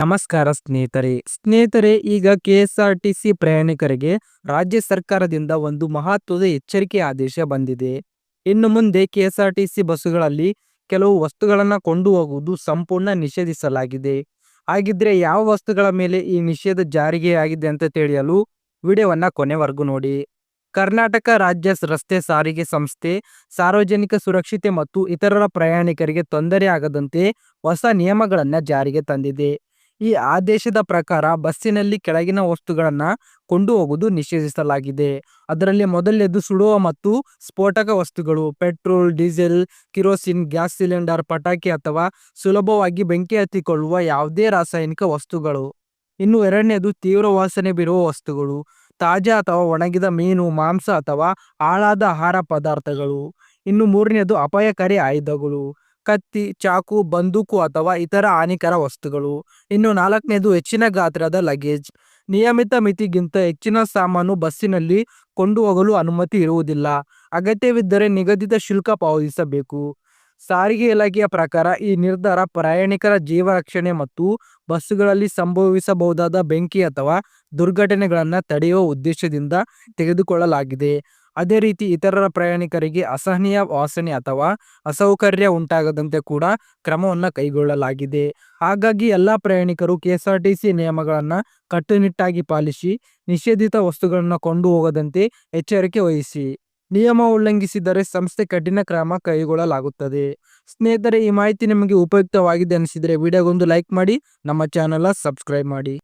ನಮಸ್ಕಾರ ಸ್ನೇಹಿತರೆ. ಸ್ನೇಹಿತರೆ, ಈಗ ಕೆಎಸ್ಆರ್ಟಿಸಿ ಪ್ರಯಾಣಿಕರಿಗೆ ರಾಜ್ಯ ಸರ್ಕಾರದಿಂದ ಒಂದು ಮಹತ್ವದ ಎಚ್ಚರಿಕೆ ಆದೇಶ ಬಂದಿದೆ. ಇನ್ನು ಮುಂದೆ ಕೆಎಸ್ಆರ್ಟಿಸಿ ಬಸ್ಸುಗಳಲ್ಲಿ ಕೆಲವು ವಸ್ತುಗಳನ್ನು ಕೊಂಡು ಹೋಗುವುದು ಸಂಪೂರ್ಣ ನಿಷೇಧಿಸಲಾಗಿದೆ. ಹಾಗಿದ್ರೆ ಯಾವ ವಸ್ತುಗಳ ಮೇಲೆ ಈ ನಿಷೇಧ ಜಾರಿಗೆ ಆಗಿದೆ ಅಂತ ತಿಳಿಯಲು ವಿಡಿಯೋವನ್ನ ಕೊನೆವರೆಗೂ ನೋಡಿ. ಕರ್ನಾಟಕ ರಾಜ್ಯ ರಸ್ತೆ ಸಾರಿಗೆ ಸಂಸ್ಥೆ ಸಾರ್ವಜನಿಕ ಸುರಕ್ಷತೆ ಮತ್ತು ಇತರರ ಪ್ರಯಾಣಿಕರಿಗೆ ತೊಂದರೆ ಆಗದಂತೆ ಹೊಸ ನಿಯಮಗಳನ್ನು ಜಾರಿಗೆ ತಂದಿದೆ. ಈ ಆದೇಶದ ಪ್ರಕಾರ ಬಸ್ಸಿನಲ್ಲಿ ಕೆಳಗಿನ ವಸ್ತುಗಳನ್ನು ಕೊಂಡು ಹೋಗುವುದು ನಿಷೇಧಿಸಲಾಗಿದೆ. ಅದರಲ್ಲಿ ಮೊದಲನೇದು ಸುಡುವ ಮತ್ತು ಸ್ಫೋಟಕ ವಸ್ತುಗಳು, petrol, diesel, kerosene, gas cylinder, ಪಟಾಕಿ ಅಥವಾ ಸುಲಭವಾಗಿ ಬೆಂಕಿ ಹತ್ತಿಕೊಳ್ಳುವ ಯಾವುದೇ ರಾಸಾಯನಿಕ ವಸ್ತುಗಳು. ಇನ್ನು ಎರಡನೇದು ತೀವ್ರ ವಾಸನೆ ಬಿರುವ ವಸ್ತುಗಳು, ತಾಜಾ ಅಥವಾ ಒಣಗಿದ ಮೀನು, ಮಾಂಸ ಅಥವಾ ಹಾಳಾದ ಆಹಾರ ಪದಾರ್ಥಗಳು. ಇನ್ನು ಮೂರನೇದು ಅಪಾಯಕಾರಿ ಆಯುಧಗಳು. ಕತ್ತಿ, ಚಾಕು, ಬಂದೂಕು ಅಥವಾ ಇತರ ಹಾನಿಕರ ವಸ್ತುಗಳು. ಇನ್ನು ನಾಲ್ಕನೇದು ಹೆಚ್ಚಿನ ಗಾತ್ರದ ಲಗೇಜ್. ನಿಯಮಿತ ಮಿತಿಗಿಂತ ಹೆಚ್ಚಿನ ಸಾಮಾನು ಬಸ್ಸಿನಲ್ಲಿ ಕೊಂಡು ಹೋಗಲು ಅನುಮತಿ ಇರುವುದಿಲ್ಲ. ಅಗತ್ಯವಿದ್ದರೆ ನಿಗದಿತ ಶುಲ್ಕ ಪಾವತಿಸಬೇಕು. ಸಾರಿಗೆ ಇಲಾಖೆಯ ಪ್ರಕಾರ ಈ ನಿರ್ಧಾರ ಪ್ರಯಾಣಿಕರ ಜೀವ ರಕ್ಷಣೆ ಮತ್ತು ಬಸ್ಸುಗಳಲ್ಲಿ ಸಂಭವಿಸಬಹುದಾದ ಬೆಂಕಿ ಅಥವಾ ದುರ್ಘಟನೆಗಳನ್ನು ತಡೆಯುವ ಉದ್ದೇಶದಿಂದ ತೆಗೆದುಕೊಳ್ಳಲಾಗಿದೆ. ಅದೇ ರೀತಿ ಇತರರ ಪ್ರಯಾಣಿಕರಿಗೆ ಅಸಹನೀಯ ವಾಸನೆ ಅಥವಾ ಅಸೌಕರ್ಯ ಉಂಟಾಗದಂತೆ ಕೂಡ ಕ್ರಮವನ್ನು ಕೈಗೊಳ್ಳಲಾಗಿದೆ. ಹಾಗಾಗಿ ಎಲ್ಲ ಪ್ರಯಾಣಿಕರು ಕೆಎಸ್ಆರ್ಟಿಸಿ ನಿಯಮಗಳನ್ನು ಕಟ್ಟುನಿಟ್ಟಾಗಿ ಪಾಲಿಸಿ, ನಿಷೇಧಿತ ವಸ್ತುಗಳನ್ನು ಕೊಂಡು ಹೋಗದಂತೆ ಎಚ್ಚರಿಕೆ ವಹಿಸಿ. ನಿಯಮ ಉಲ್ಲಂಘಿಸಿದರೆ ಸಂಸ್ಥೆ ಕಠಿಣ ಕ್ರಮ ಕೈಗೊಳ್ಳಲಾಗುತ್ತದೆ. ಸ್ನೇಹಿತರೆ, ಈ ಮಾಹಿತಿ ನಿಮಗೆ ಉಪಯುಕ್ತವಾಗಿದೆ ಅನಿಸಿದರೆ ವಿಡಿಯೋಗೊಂದು ಲೈಕ್ ಮಾಡಿ, ನಮ್ಮ ಚಾನಲ ಸಬ್ಸ್ಕ್ರೈಬ್ ಮಾಡಿ.